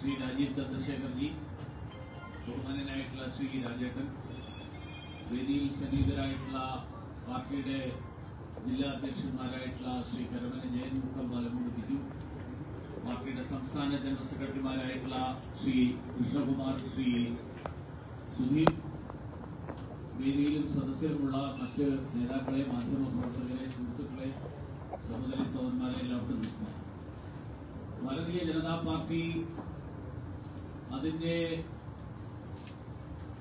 ശ്രീ രാജീവ് ചന്ദ്രശേഖർജി ബഹുമാനനായിട്ടുള്ള ശ്രീ രാജേട്ടൻ വേദിയിൽ സന്നിഹിതരായിട്ടുള്ള പാർട്ടിയുടെ ജില്ലാ അധ്യക്ഷന്മാരായിട്ടുള്ള ശ്രീ കരമന ജയൻ പാലമൂട് ബിജു പാർട്ടിയുടെ സംസ്ഥാന ജനറൽ സെക്രട്ടറിമാരായിട്ടുള്ള ശ്രീ കൃഷ്ണകുമാർ ശ്രീ സുധീർ വേദിയിലും സദസ്യരുമുള്ള മറ്റ് നേതാക്കളെ മാധ്യമ പ്രവർത്തകരെ സുഹൃത്തുക്കളെ സഹോദരി സഹോദരന്മാരെ എല്ലാവർക്കും നമസ്കാരം. ഭാരതീയ ജനതാ പാർട്ടി അതിന്റെ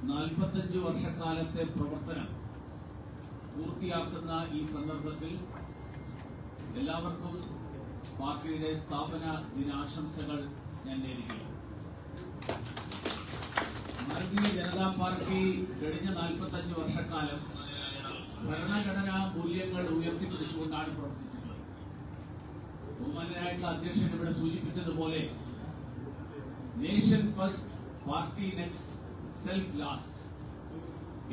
നാൽപ്പത്തഞ്ച് വർഷക്കാലത്തെ പ്രവർത്തനം പൂർത്തിയാക്കുന്ന ഈ സന്ദർഭത്തിൽ എല്ലാവർക്കും പാർട്ടിയുടെ സ്ഥാപന ദിനാശംസകൾ ഞാൻ നേരുകയാണ്. ഭാരതീയ ജനതാ പാർട്ടി കഴിഞ്ഞ നാൽപ്പത്തഞ്ച് വർഷക്കാലം ഭരണഘടനാ മൂല്യങ്ങൾ ഉയർത്തിപ്പിടിച്ചുകൊണ്ടാണ് പ്രവർത്തിച്ചിട്ടുള്ളത്. ബഹുമാനായിട്ടുള്ള അധ്യക്ഷൻ ഇവിടെ സൂചിപ്പിച്ചതുപോലെ nation first party next self last.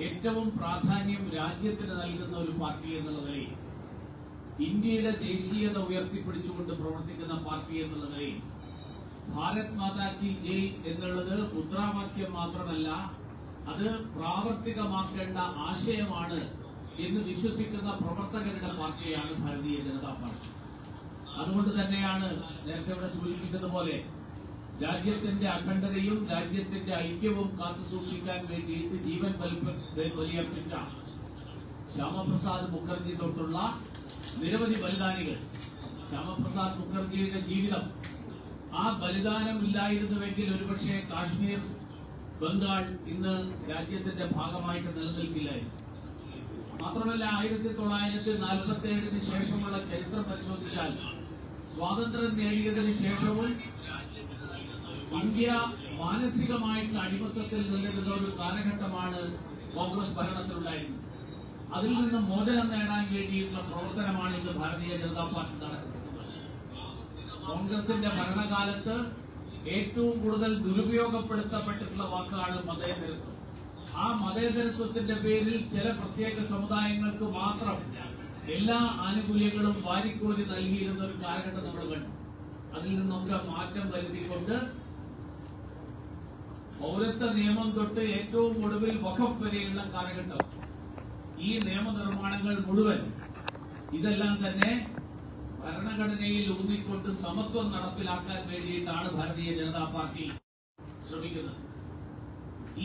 ഏറ്റവും പ്രാധാന്യം രാജ്യത്തിന് നൽകുന്ന ഒരു പാർട്ടി എന്നുള്ള നിലയിൽ ഇന്ത്യയുടെ ദേശീയത ഉയർത്തിപ്പിടിച്ചുകൊണ്ട് പ്രവർത്തിക്കുന്ന പാർട്ടി എന്നുള്ള നിലയിൽ ഭാരത് മാതാ കി ജയ് എന്നുള്ളത് മുദ്രാവാക്യം മാത്രമല്ല അത് പ്രാവർത്തികമാക്കേണ്ട ആശയമാണ് എന്ന് വിശ്വസിക്കുന്ന പ്രവർത്തകരുടെ പാർട്ടിയാണ് ഭാരതീയ ജനതാ പാർട്ടി. അതുകൊണ്ട് തന്നെയാണ് നേരത്തെ ഇവിടെ സൂചിപ്പിച്ചതുപോലെ രാജ്യത്തിന്റെ അഖണ്ഡതയും രാജ്യത്തിന്റെ ഐക്യവും കാത്തു സൂക്ഷിക്കാൻ വേണ്ടിയിട്ട് ജീവൻ ബലിയർപ്പിച്ച ശ്യാമപ്രസാദ് മുഖർജി തൊട്ടുള്ള നിരവധി ബലിദാനികൾ. ശ്യാമപ്രസാദ് മുഖർജിയുടെ ജീവിതം. ആ ബലിദാനം ഇല്ലായിരുന്നുവെങ്കിൽ ഒരുപക്ഷെ കാശ്മീർ ബംഗാൾ ഇന്ന് രാജ്യത്തിന്റെ ഭാഗമായിട്ട് നിലനിൽക്കില്ലായിരുന്നു. മാത്രമല്ല ആയിരത്തി തൊള്ളായിരത്തി നാൽപ്പത്തി ഏഴിന് ശേഷമുള്ള ചരിത്രം പരിശോധിച്ചാൽ സ്വാതന്ത്ര്യം നേടിയതിനു ശേഷവും ഇന്ത്യ മാനസികമായിട്ടുള്ള അടിമത്തത്തിൽ നിന്നിരുന്ന ഒരു കാലഘട്ടമാണ് കോൺഗ്രസ് ഭരണത്തിലുണ്ടായിരുന്നത്. അതിൽ നിന്ന് മോചനം നേടാൻ വേണ്ടിയിട്ടുള്ള പ്രവർത്തനമാണ് ഇന്ന് ഭാരതീയ ജനതാ പാർട്ടി നടക്കുന്നത് കോൺഗ്രസിന്റെ ഭരണകാലത്ത് ഏറ്റവും കൂടുതൽ ദുരുപയോഗപ്പെടുത്തപ്പെട്ടിട്ടുള്ള വാക്കാണ് മതേതരത്വം. ആ മതേതരത്വത്തിന്റെ പേരിൽ ചില പ്രത്യേക സമുദായങ്ങൾക്ക് മാത്രം എല്ലാ ആനുകൂല്യങ്ങളും വാരിക്കോരി നൽകിയിരുന്ന ഒരു കാലഘട്ടം നമ്മൾ കണ്ടു. അതിൽ നിന്നൊക്കെ മാറ്റം വരുത്തിക്കൊണ്ട് പൗരത്വ നിയമം തൊട്ട് ഏറ്റവും ഒടുവിൽ വഖഫ് വരെയുള്ള കാലഘട്ടം. ഈ നിയമനിർമ്മാണങ്ങൾ മുഴുവൻ ഇതെല്ലാം തന്നെ ഭരണഘടനയിൽ ഊന്നിക്കൊണ്ട് സമത്വം നടപ്പിലാക്കാൻ വേണ്ടിയിട്ടാണ് ഭാരതീയ ജനതാ പാർട്ടി ശ്രമിക്കുന്നത്.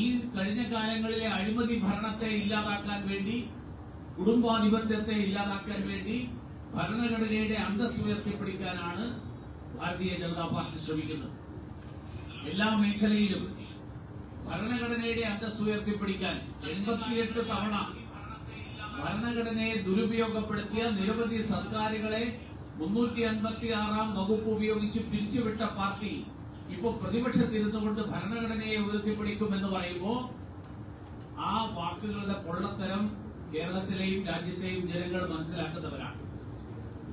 ഈ കഴിഞ്ഞ കാലങ്ങളിലെ അഴിമതി ഭരണത്തെ ഇല്ലാതാക്കാൻ വേണ്ടി കുടുംബാധിപത്യത്തെ ഇല്ലാതാക്കാൻ വേണ്ടി ഭരണഘടനയുടെ അന്തസ് ഉയർത്തിപ്പിടിക്കാനാണ് ഭാരതീയ ജനതാ പാർട്ടി ശ്രമിക്കുന്നത്. എല്ലാ മേഖലയിലും ഭരണഘടനയുടെ അന്തസ് ഉയർത്തിപ്പിടിക്കാൻ എൺപത്തിയെട്ട് തവണ ഭരണഘടനയെ ദുരുപയോഗപ്പെടുത്തിയ നിരവധി സർക്കാരുകളെ മുന്നൂറ്റി അൻപത്തി ആറാം വകുപ്പ് ഉപയോഗിച്ച് പിരിച്ചുവിട്ട പാർട്ടി ഇപ്പൊ പ്രതിപക്ഷത്തിരുന്നുകൊണ്ട് ഭരണഘടനയെ ഉയർത്തിപ്പിടിക്കുമെന്ന് പറയുമ്പോ ആ വാക്കുകളുടെ പൊള്ളത്തരം കേരളത്തിലെയും രാജ്യത്തെയും ജനങ്ങൾ മനസ്സിലാക്കുന്നവരാണ്.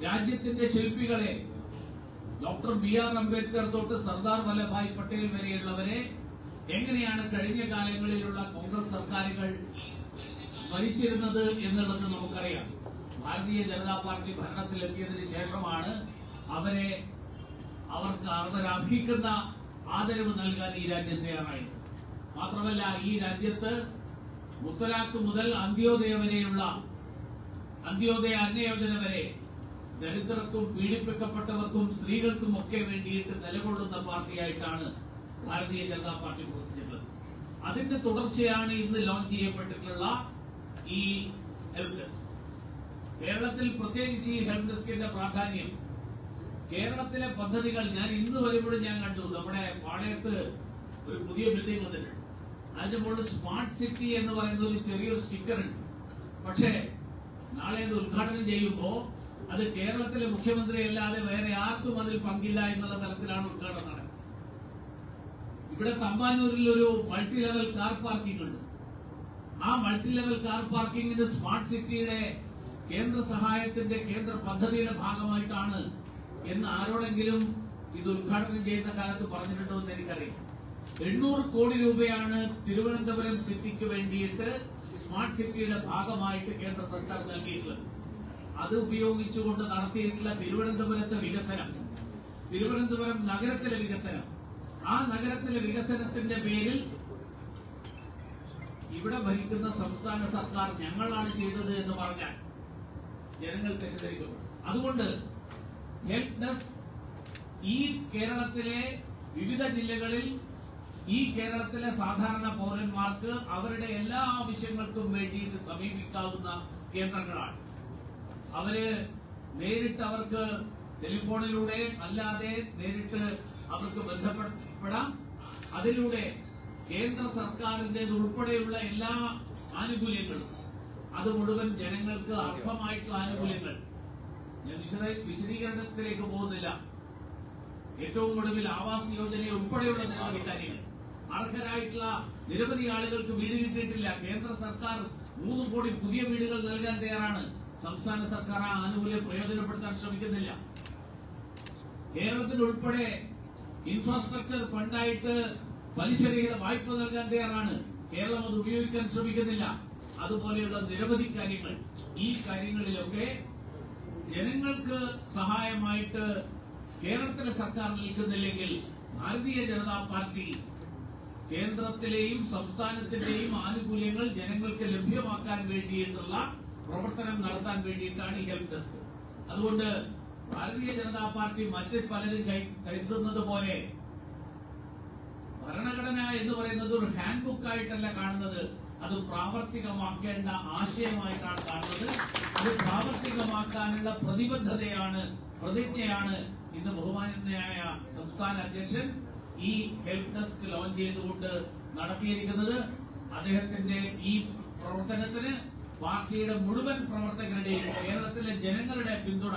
രാജ്യത്തിന്റെ ശില്പികളെ ഡോക്ടർ ബി ആർ അംബേദ്കർ തൊട്ട് സർദാർ വല്ലഭായ് പട്ടേൽ വരെയുള്ളവരെ എങ്ങനെയാണ് കഴിഞ്ഞ കാലങ്ങളിലുള്ള കോൺഗ്രസ് സർക്കാരുകൾ സ്മരിച്ചിരുന്നത് എന്നുള്ളത് നമുക്കറിയാം. ഭാരതീയ ജനതാ പാർട്ടി ഭരണത്തിലെത്തിയതിനു ശേഷമാണ് അവരെ അവർക്ക് അർഹരാർഹിക്കുന്ന ആദരവ് നൽകാൻ ഈ രാജ്യം തയ്യാറായത്. മാത്രമല്ല ഈ രാജ്യത്ത് മുത്തലാഖ് മുതൽ അന്ത്യോദയ വരെയുള്ള അന്ത്യോദയ അന്നയോജന വരെ ദരിദ്രർക്കും പീഡിപ്പിക്കപ്പെട്ടവർക്കും സ്ത്രീകൾക്കും ഒക്കെ വേണ്ടിയിട്ട് നിലകൊള്ളുന്ന പാർട്ടിയായിട്ടാണ് ഭാരതീയ ജനതാ പാർട്ടി പ്രവർത്തിച്ചിട്ടുള്ളത്. അതിന്റെ തുടർച്ചയാണ് ഇന്ന് ലോഞ്ച് ചെയ്യപ്പെട്ടിട്ടുള്ള ഈ ഹെൽപ് ഡെസ്ക് കേരളത്തിൽ പ്രത്യേകിച്ച് ഈ ഹെൽപ് ഡെസ്കിന്റെ പ്രാധാന്യം കേരളത്തിലെ പദ്ധതികൾ ഞാൻ ഇന്ന് വരുമ്പോഴും ഞാൻ കണ്ടു. നമ്മുടെ പാളയത്ത് ഒരു പുതിയ ബിൽഡിംഗ് വന്നിട്ടുണ്ട്. അതിന്റെ മുകളിൽ സ്മാർട്ട് സിറ്റി എന്ന് പറയുന്ന ഒരു ചെറിയൊരു സ്റ്റിക്കർ ഉണ്ട്. പക്ഷേ നാളെ അത് ഉദ്ഘാടനം ചെയ്യുമ്പോൾ അത് കേരളത്തിലെ മുഖ്യമന്ത്രി അല്ലാതെ വേറെ ആർക്കും അതിൽ പങ്കില്ല എന്നുള്ള തലത്തിലാണ് ഉദ്ഘാടനം നടക്കുന്നത്. ഇവിടെ തമ്പാനൂരിൽ ഒരു മൾട്ടി ലെവൽ കാർ പാർക്കിംഗ് ഉണ്ട്. ആ മൾട്ടി ലെവൽ കാർ പാർക്കിംഗിന് സ്മാർട്ട് സിറ്റിയുടെ കേന്ദ്ര സഹായത്തിന്റെ കേന്ദ്ര പദ്ധതിയുടെ ഭാഗമായിട്ടാണ് എന്ന് ആരോടെങ്കിലും ഇത് ഉദ്ഘാടനം ചെയ്യുന്ന കാലത്ത് പറഞ്ഞിട്ടുണ്ടോ എന്ന് എനിക്കറിയാം എണ്ണൂറ് കോടി രൂപയാണ് തിരുവനന്തപുരം സിറ്റിക്ക് വേണ്ടിയിട്ട് സ്മാർട്ട് സിറ്റിയുടെ ഭാഗമായിട്ട് കേന്ദ്ര സർക്കാർ നൽകിയിട്ടുള്ളത്. അത് ഉപയോഗിച്ചുകൊണ്ട് നടത്തിയിട്ടുള്ള തിരുവനന്തപുരത്തെ വികസനം തിരുവനന്തപുരം നഗരത്തിലെ വികസനം ആ നഗരത്തിലെ വികസനത്തിന്റെ പേരിൽ ഇവിടെ ഭരിക്കുന്ന സംസ്ഥാന സർക്കാർ ഞങ്ങളാണ് ചെയ്തത് എന്ന് പറഞ്ഞാൽ ജനങ്ങൾ തെറ്റിദ്ധരിക്കും അതുകൊണ്ട് ഹെൽപ്പ് ഡെസ്ക് ഈ കേരളത്തിലെ വിവിധ ജില്ലകളിൽ ഈ കേരളത്തിലെ സാധാരണ പൗരന്മാർക്ക് അവരുടെ എല്ലാ ആവശ്യങ്ങൾക്കും വേണ്ടി സമീപിക്കാവുന്ന കേന്ദ്രങ്ങളാണ്. അവർ നേരിട്ട് അവർക്ക് ടെലിഫോണിലൂടെ അല്ലാതെ നേരിട്ട് അവർക്ക് ബന്ധപ്പെടാം അതിലൂടെ കേന്ദ്ര സർക്കാരിന്റെ ഉൾപ്പെടെയുള്ള എല്ലാ ആനുകൂല്യങ്ങളും അത് മുഴുവൻ ജനങ്ങൾക്ക് അർഹമായിട്ടുള്ള ആനുകൂല്യങ്ങൾ. ഞാൻ വിശദ- വിശദീകരണത്തിലേക്ക് പോകുന്നില്ല. ഏറ്റവും ഒടുവിൽ ആവാസ് യോജന ഉൾപ്പെടെയുള്ള നിരവധി കാര്യങ്ങൾ. അർഹരായിട്ടുള്ള നിരവധി ആളുകൾക്ക് വീട് കിട്ടിയിട്ടില്ല. കേന്ദ്ര സർക്കാർ മൂന്ന് കോടി പുതിയ വീടുകൾ നൽകാൻ തയ്യാറാണ്. സംസ്ഥാന സർക്കാർ ആ ആനുകൂല്യം പ്രയോജനപ്പെടുത്താൻ ശ്രമിക്കുന്നില്ല. കേരളത്തിൽ ഉൾപ്പെടെ ഇൻഫ്രാസ്ട്രക്ചർ ഫണ്ടായിട്ട് പലിശരഹിത വായ്പ നൽകാൻ തയ്യാറാണ്. കേരളം അത് ഉപയോഗിക്കാൻ ശ്രമിക്കുന്നില്ല. അതുപോലെയുള്ള നിരവധി കാര്യങ്ങൾ. ഈ കാര്യങ്ങളിലൊക്കെ ജനങ്ങൾക്ക് സഹായമായിട്ട് കേരളത്തിലെ സർക്കാർ നിൽക്കുന്നില്ലെങ്കിൽ ഭാരതീയ ജനതാ പാർട്ടി കേന്ദ്രത്തിലെയും സംസ്ഥാനത്തിന്റെയും ആനുകൂല്യങ്ങൾ ജനങ്ങൾക്ക് ലഭ്യമാക്കാൻ വേണ്ടിയിട്ടുള്ള പ്രവർത്തനം നടത്താൻ വേണ്ടിയിട്ടാണ് ഹെൽപ് ഡെസ്ക്. അതുകൊണ്ട് ഭാരതീയ ജനതാ പാർട്ടി മറ്റ് പലരും കരുതുന്നത് പോലെ ഭരണഘടന എന്ന് പറയുന്നത് ഒരു ഹാൻഡ് ബുക്ക് ആയിട്ടല്ല കാണുന്നത്. അത് പ്രാവർത്തികമാക്കേണ്ട ആശയമായിട്ടാണ് കാണുന്നത്. അത് പ്രാവർത്തികമാക്കാനുള്ള പ്രതിബദ്ധതയാണ് പ്രതിജ്ഞയാണ് ഇന്ന് ബഹുമാനായ സംസ്ഥാന അധ്യക്ഷൻ ഈ ഹെൽപ് ഡെസ്ക് ലോഞ്ച് ചെയ്തുകൊണ്ട് നടത്തിയിരിക്കുന്നത്. അദ്ദേഹത്തിന്റെ ഈ പ്രവർത്തനത്തിന് പാർട്ടിയുടെ മുഴുവൻ പ്രവർത്തകരുടെയും കേരളത്തിലെ ജനങ്ങളുടെ പിന്തുണ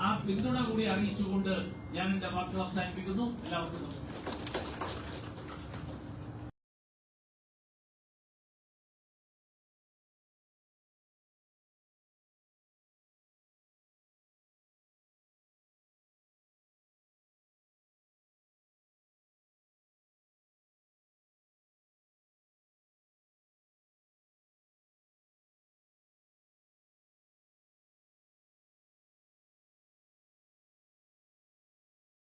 ആ പിന്തുണ കൂടി അറിയിച്ചുകൊണ്ട് ഞാൻ എന്റെ വാക്കുകൾ അവസാനിപ്പിക്കുന്നു. എല്ലാവർക്കും നമസ്കാരം.